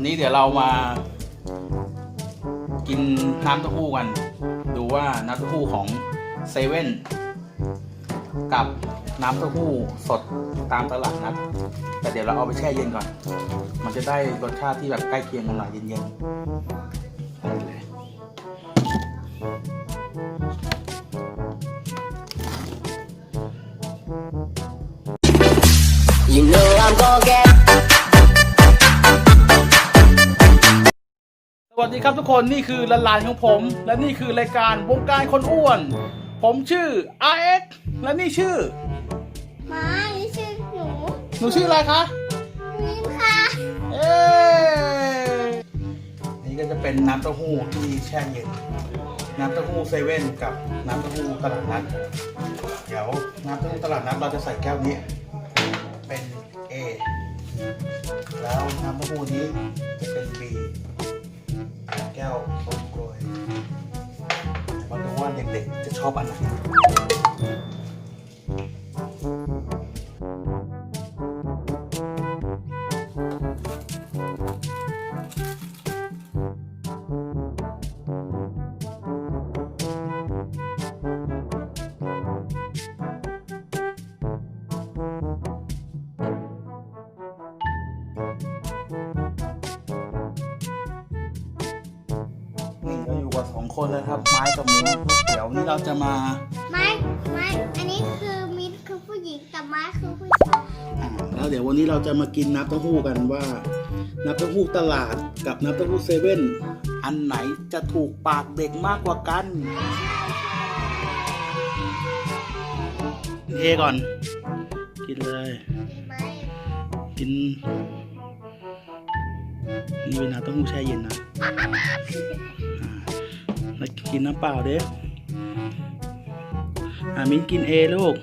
วันนี้เดี๋ยวเรามา กินน้ำเต้าหู้กัน ดูว่าน้ำเต้าหู้ของเซเว่นกับน้ำเต้าหู้สดตามตลาดนัดแต่เดี๋ยวเราเอาไปแช่เย็นก่อน มันจะได้รสชาติที่แบบใกล้เคียงกันหน่อยเย็นๆไปเลย You know I'm gonna get ดีครับทุกคนนี่คือลานๆของผม และนี่คือรายการวงการคนอ้วน ผมชื่อ RX และนี่ชื่อม้านี่ชื่อหนูหนูชื่ออะไรคะมิมค่ะเอ๊นี่ก็จะเป็นน้ำเต้าหู้ที่แช่เย็นน้ำเต้าหู้เซเว่นกับน้ำเต้าหู้ตลาดนัดเดี๋ยวน้ำเต้าหู้ตลาดนัดเราจะใส่แก้วนี้เป็น A แล้วน้ำเต้าหู้นี้จะเป็น B แก้วส้มกลวยมาดูว่าเด็กๆจะชอบอันไหน คนเลยครับ ไม้กับมิ้นเดี๋ยวนี้เราจะมาไม้ไม้อันนี้คือมินคือผู้หญิงแต่ไม้คือผู้ชายอ่าแล้วเดี๋ยววันนี้เราจะมากินน้ำเต้าหู้กันว่า น้ำเต้าหู้ตลาดกับน้ำเต้าหู้เซเว่นอันไหนจะถูกปากเด็กมากกว่ากันเอก่อน กินเลยไม้กิน นี่เป็นน้ำเต้าหู้แช่เย็นนะอ่า แล้วกินน้ำเปล่าเด้อามิ้นกินเอลูก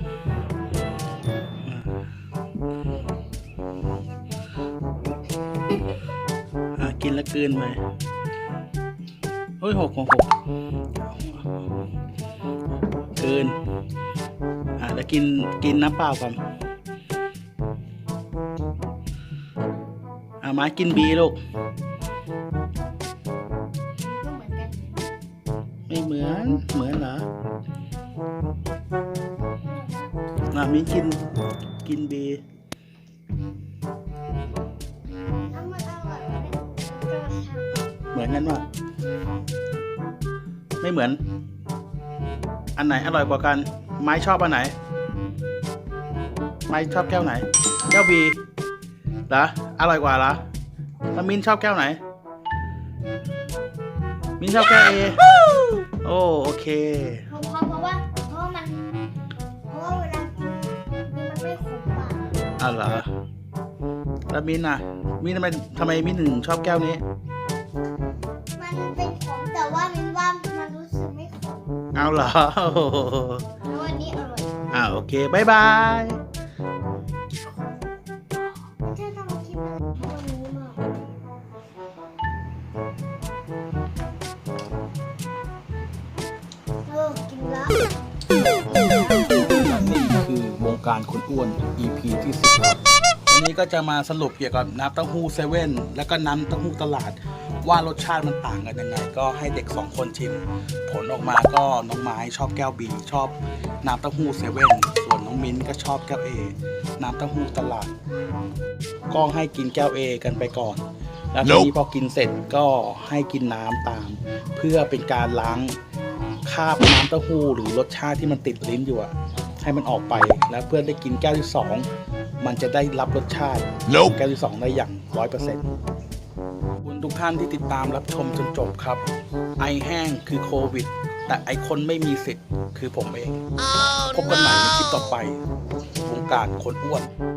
อ่ากินแล้วกืนไปเฮ้ยหกหกหกกลืนอ่าแล้วกินกินน้ำเปล่าก่อนอามากินบีลูก ไม่เหมือน เหมือนเหรออามิกิน กินบีแล้วมันอร่อยไหมก็ทเหมือนกันวะไม่เหมือน อันไหนอร่อยกว่ากัน ไม้ชอบอันไหน ไม้ชอบแก้วไหน แก้วบีเหรออร่อยกว่าเหรอแล้วมินชอบแก้วไหน มินชอบแก้วเอ โอ้โอเคำเพราะเพราะเพราะว่าเพราะว่ามันเพราะว่าเวลากินมันไม่ขมปากอะเหรอแล้วมินอะมินทำไมทำไมมินถึงชอบแก้วนี้ มันเป็นขมแต่ว่ามินว่ามันรู้สึกไม่ขมเอาเหรอแล้ววันนี้อร่อย อ่าโอเคบายบาย การคนอ้วน EP ที่สิบครับวันนี้ก็จะมาสรุปเกี่ยวกับน้ำเต้าหู้เซเว่นแล้วก็น้ำเต้าหู้ตลาด ว่ารสชาติมันต่างกันยังไง ก็ให้เด็กสองคนชิม ผลออกมาก็น้องไม้ชอบแก้วบีชอบน้ำเต้าหู้เซเว่นส่วนน้องมิ้นก็ชอบแก้วเอน้ำเต้าหู้ตลาด ก็ให้กินแก้วเอกันไปก่อน แล้วทีนี้พอกินเสร็จก็ให้กินน้ำตาม เพื่อเป็นการล้างคราบน้ำเต้าหู้หรือรสชาติที่มันติดลิ้นอยู่อะ ให้มันออกไปแล้วเพื่อนได้กินแก้วที่สองมันจะได้รับรสชาติ Nope. แก้วที่สองได้อย่างร้อยเปอร์เซ็นต์คุณทุกท่านที่ติดตามรับชมจนจบครับ ไอแห้งคือโควิด แต่ไอคนไม่มีสิทธิ์คือผมเองพบกันใหม่ในคลิปต่อไปวงการคนอ้วน No!